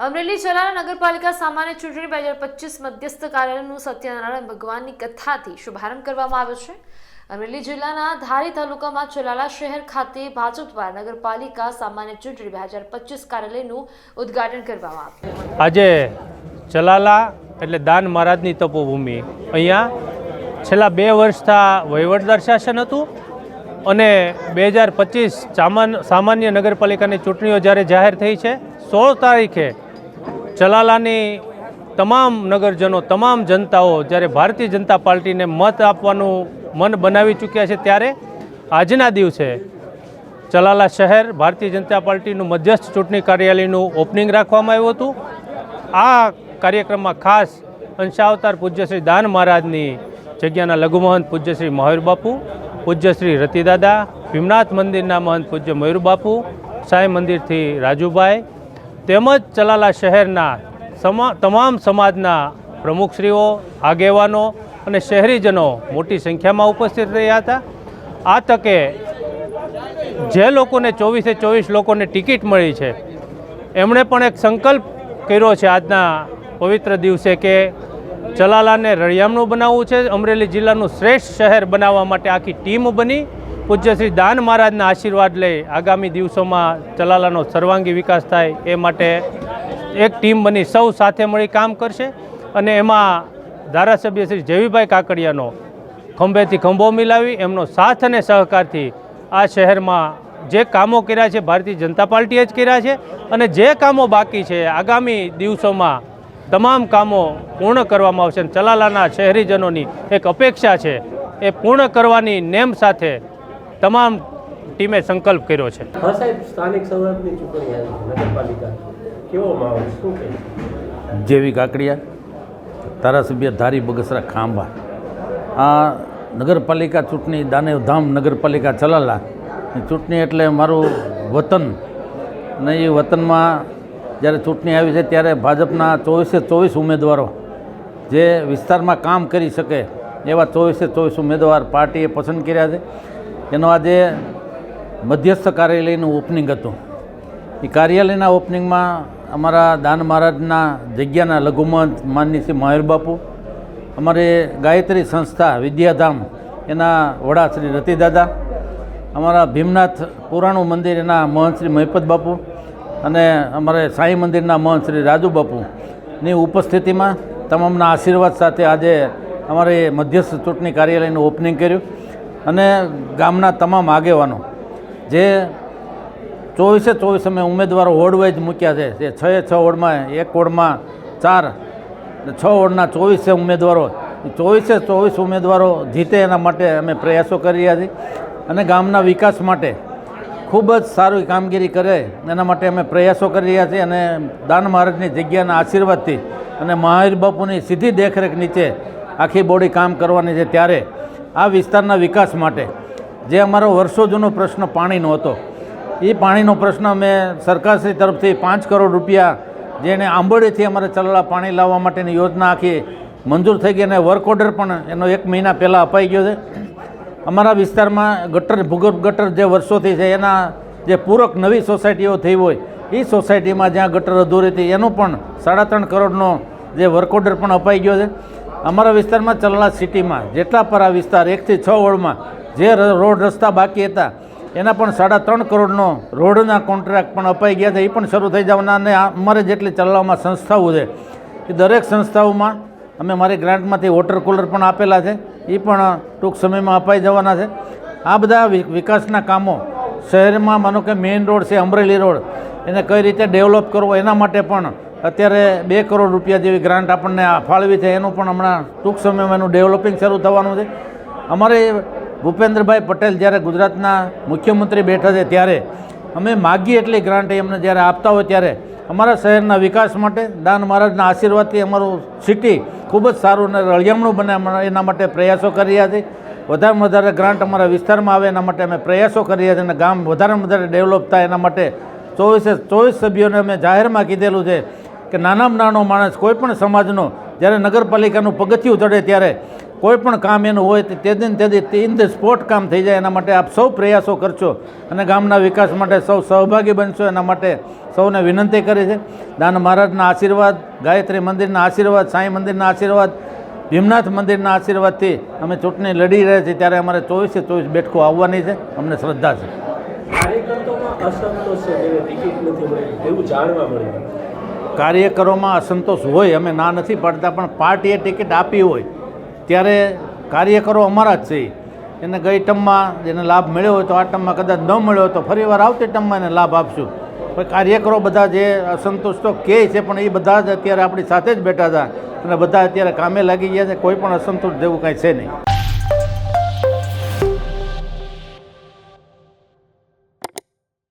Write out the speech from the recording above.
અમરેલી જિલ્લાના નગરપાલિકા સામાન્ય ચૂંટણી બે હજાર પચીસ મધ્યસ્થ કાર્યાલયનું સત્યનારાયણ ભગવાનની કથાથી શુભારંભ કરવામાં આવ્યો છે. અમરેલી જિલ્લાના ધારી તાલુકામાં ચલાલા શહેર ખાતે ભાજપ દ્વારા નગરપાલિકા સામાન્ય ચૂંટણી બે હજાર પચીસ કાર્યાલયનું ઉદ્ઘાટન કરવામાં આવ્યું. આજે ચલાલા એટલે દાન મહારાજની તપોભૂમિ. અહીંયા છેલ્લા બે વર્ષથી વહીવટદાર શાસન હતું અને બે હજાર પચીસ સામાન્ય નગરપાલિકાની ચૂંટણીઓ જ્યારે જાહેર થઈ છે, સોળ તારીખે ચલાલાની તમામ નગરજનો, તમામ જનતાઓ જ્યારે ભારતીય જનતા પાર્ટીને મત આપવાનું મન બનાવી ચૂક્યા છે ત્યારે આજના દિવસે ચલાલા શહેર ભારતીય જનતા પાર્ટીનું મધ્યસ્થ ચૂંટણી કાર્યાલયનું ઓપનિંગ રાખવામાં આવ્યું હતું. આ કાર્યક્રમમાં ખાસ અંશાવતાર પૂજ્યશ્રી દાન મહારાજની જગ્યાના લઘુમહંત પૂજ્યશ્રી શ્રી મયુર બાપુ, પૂજ્યશ્રી રતિદાદા, ભીમનાથ મંદિરના મહંત પૂજ્ય મયુર બાપુ, સાંઈ મંદિરથી રાજુભાઈ તેમજ ચલાલા શહેરના તમામ સમાજના પ્રમુખશ્રીઓ, આગેવાનો અને શહેરીજનો મોટી સંખ્યામાં ઉપસ્થિત રહ્યા હતા. આ તકે જે લોકોને ચોવીસે ચોવીસ લોકોને ટિકિટ મળી છે, એમણે પણ એક સંકલ્પ કર્યો છે આજના પવિત્ર દિવસે કે ચલાલાને રળિયામણું બનાવવું છે. અમરેલી જિલ્લાનું શ્રેષ્ઠ શહેર બનાવવા માટે આખી ટીમ બની. પૂજ્ય શ્રી દાન મહારાજના આશીર્વાદ લઈ આગામી દિવસોમાં ચલાલાનો સર્વાંગી વિકાસ થાય એ માટે એક ટીમ બની સૌ સાથે મળી કામ કરશે. અને એમાં ધારાસભ્ય શ્રી જેવીભાઈ કાકડિયાનો ખંભેથી ખંભો મિલાવી, એમનો સાથ અને સહકારથી આ શહેરમાં જે કામો કર્યા છે, ભારતીય જનતા પાર્ટીએ જ કર્યા છે અને જે કામો બાકી છે, આગામી દિવસોમાં તમામ કામો પૂર્ણ કરવામાં આવશે. અને ચલાલાના શહેરીજનોની એક અપેક્ષા છે, એ પૂર્ણ કરવાની નેમ સાથે તમામ ટીમે સંકલ્પ કર્યો છે. હા સાહેબ સ્થાનિક સ્વરાજની ચૂંટણી નગરપાલિકા. કેવો માહોલ શું કહે જેવી કાકડિયા ધારાસભ્ય ધારી બગસરા ખાંભા. આ નગરપાલિકા ચૂંટણી દાનેવધામ નગરપાલિકા ચલાલા. એ ચૂંટણી એટલે મારું વતન. અને એ વતનમાં જ્યારે ચૂંટણી આવી છે ત્યારે ભાજપના ચોવીસે ચોવીસ ઉમેદવારો જે વિસ્તારમાં કામ કરી શકે એવા ચોવીસે ચોવીસ ઉમેદવાર પાર્ટીએ પસંદ કર્યા છે. એનો આજે મધ્યસ્થ કાર્યાલયનું ઓપનિંગ હતું. એ કાર્યાલયના ઓપનિંગમાં અમારા દાન મહારાજના જગ્યાના લઘુમંત માનની શ્રી મયુર બાપુ, અમારી ગાયત્રી સંસ્થા વિદ્યાધામ એના વડા શ્રી રતિદાદા અમારા ભીમનાથ પુરાણું મંદિર એના મહંત શ્રી મહિપત બાપુ અને અમારે સાંઈ મંદિરના મહંત શ્રી રાજુ બાપુની ઉપસ્થિતિમાં તમામના આશીર્વાદ સાથે આજે અમારે મધ્યસ્થ ચૂંટણી કાર્યાલયનું ઓપનિંગ કર્યું. અને ગામના તમામ આગેવાનો જે ચોવીસે ચોવીસ અમે ઉમેદવારો વોર્ડ વાઇઝ મૂક્યા છે. તે છ છ વોર્ડમાં એક વોર્ડમાં ચાર છ વોર્ડના ચોવીસે ઉમેદવારો. ચોવીસે ચોવીસ ઉમેદવારો જીતે એના માટે અમે પ્રયાસો કરી રહ્યા છીએ અને ગામના વિકાસ માટે ખૂબ જ સારી કામગીરી કરે એના માટે અમે પ્રયાસો કરી રહ્યા છીએ અને દાન મહારાજની જગ્યાના આશીર્વાદથી અને મહાવીર બાપુની સીધી દેખરેખ નીચે આખી બોડી કામ કરવાની છે ત્યારે આ વિસ્તારના વિકાસ માટે. જે અમારો વર્ષો જૂનો પ્રશ્ન પાણીનો હતો. એ પાણીનો પ્રશ્ન અમે સરકારશ્રી તરફથી પાંચ કરોડ રૂપિયા જેને આંબોડીથી અમારે ચલાલા પાણી લાવવા માટેની યોજના આખી મંજૂર થઈ ગઈ અને વર્ક ઓર્ડર પણ એનો એક મહિના પહેલાં અપાઈ ગયો છે. અમારા વિસ્તારમાં ગટર, ભૂગર્ભ ગટર જે વર્ષોથી છે, એના જે પૂરક નવી સોસાયટીઓ થઈ હોય, એ સોસાયટીમાં જ્યાં ગટર અધૂરી હતી, એનું પણ સાડા ત્રણ કરોડનો જે વર્ક ઓર્ડર પણ અપાઈ ગયો છે. અમારા વિસ્તારમાં ચલણા સિટીમાં, જેટલા પર આ વિસ્તાર, એકથી છ વોર્ડમાં જે રોડ રસ્તા બાકી હતા, એના પણ સાડા ત્રણ કરોડનો રોડના કોન્ટ્રાક્ટ પણ અપાઈ ગયા છે. એ પણ શરૂ થઈ જવાના અને અમારે જેટલી ચલાવવામાં સંસ્થાઓ છે, એ દરેક સંસ્થાઓમાં અમે મારી ગ્રાન્ટમાંથી વોટર કુલર પણ આપેલા છે. એ પણ ટૂંક સમયમાં અપાઈ જવાના છે. આ બધા વિકાસના કામો શહેરમાં માનો કે મેઇન રોડ છે, અમરેલી રોડ, એને કઈ રીતે ડેવલપ કરવો, એના માટે પણ અત્યારે બે કરોડ રૂપિયા જેવી ગ્રાન્ટ આપણને ફાળવી છે. એનું પણ હમણાં ટૂંક સમયમાં એનું ડેવલપિંગ શરૂ થવાનું છે. અમારે ભૂપેન્દ્રભાઈ પટેલ જ્યારે ગુજરાતના મુખ્યમંત્રી બેઠા છે ત્યારે અમે માગીએ એટલી ગ્રાન્ટ એમને જ્યારે આપતા હોય ત્યારે અમારા શહેરના વિકાસ માટે દાન મહારાજના આશીર્વાદથી અમારું સિટી ખૂબ જ સારું અને રળિયામણું બને એના માટે પ્રયાસો કરી રહ્યા છે. વધારેમાં વધારે ગ્રાન્ટ અમારા વિસ્તારમાં આવે એના માટે અમે પ્રયાસો કરી રહ્યા છીએ અને ગામ વધારેમાં વધારે ડેવલપ થાય એના માટે ચોવીસે ચોવીસ સભ્યોને અમે જાહેરમાં કીધેલું છે. કે નાનામાં નાનો માણસ કોઈ પણ સમાજનો, જ્યારે નગરપાલિકાનું પગથિયું ચડે ત્યારે કોઈ પણ કામ એનું હોય તે તે દિન તે ઇન ધ સ્પોટ કામ થઈ જાય, એના માટે આપ સૌ પ્રયાસો કરશો અને ગામના વિકાસ માટે સૌ સહભાગી બનશો, એના માટે સૌને વિનંતી કરી છે. દાન મહારાજના આશીર્વાદ, ગાયત્રી મંદિરના આશીર્વાદ, સાંઈ મંદિરના આશીર્વાદ, ભીમનાથ મંદિરના આશીર્વાદથી અમે ચૂંટણી લડી રહ્યા છીએ ત્યારે અમારે ચોવીસે ચોવીસ બેઠકો આવવાની છે. અમને શ્રદ્ધા છે. કાર્યકરોમાં અસંતોષ હોય, અમે ના નથી પાડતા, પણ પાર્ટીએ ટિકિટ આપી હોય, ત્યારે કાર્યકરો અમારા જ છે. એને ગઈ ટર્મમાં જેને લાભ મળ્યો હોય તો આ ટર્મમાં કદાચ ન મળ્યો તો ફરીવાર આવતી ટર્મમાં એને લાભ આપશું. પણ કાર્યકરો બધા જે અસંતોષ તો કહે છે, પણ એ બધા જ અત્યારે આપણી સાથે જ બેઠા હતા અને બધા અત્યારે કામે લાગી ગયા છે, કોઈ પણ અસંતોષ જેવું કાંઈ છે નહીં.